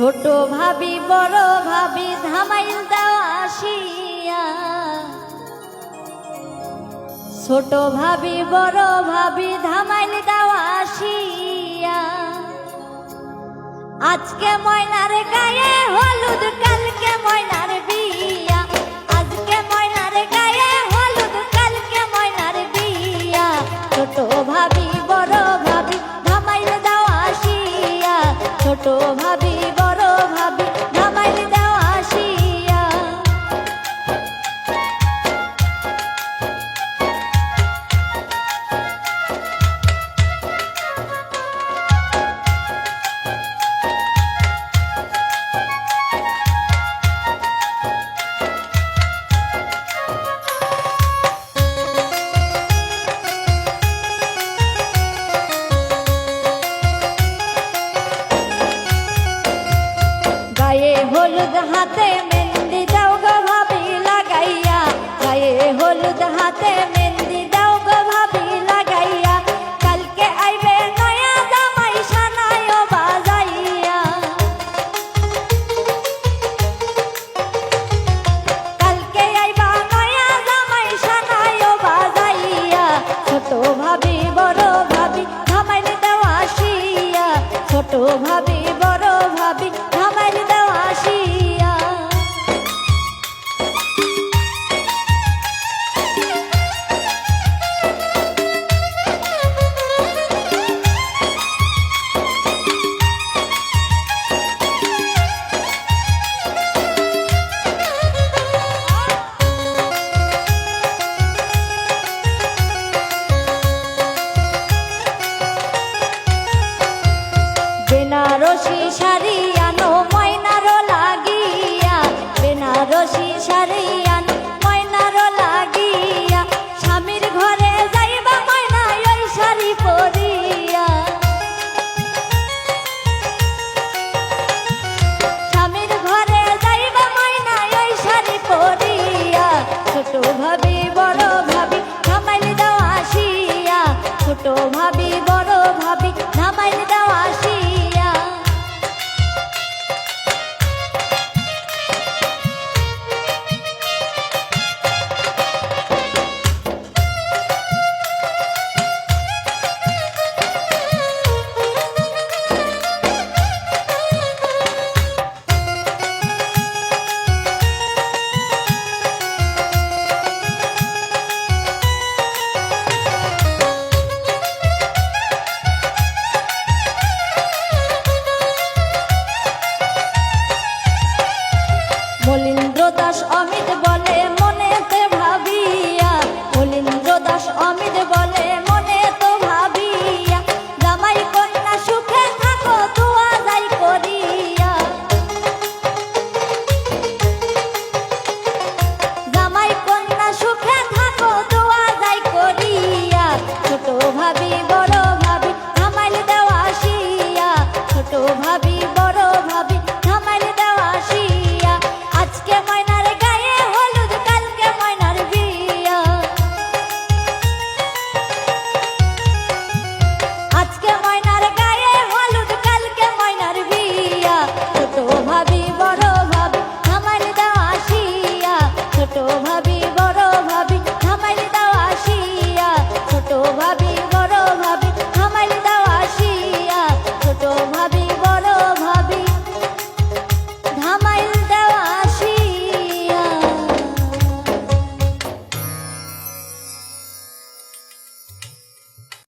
ছোট ভাবি, বড় ভাবি, ধামাইল দেওয়া আসিয়া। ছোট ভাবি, বড় ভাবি, ধামাইল দেওয়া আসিয়া। আজকে ময়নার গায়ে হলুদ, কালকে ময়নার বিয়া। আজকে ময়নার গায়ে হলুদ, কালকে ময়নার বিয়া। ছোট ভাবি, বড় ভাবি, ধামাইল দেওয়া আসিয়া। ছোট ভাবি, বড় গায়ে হলুদ হাতে বেনারসি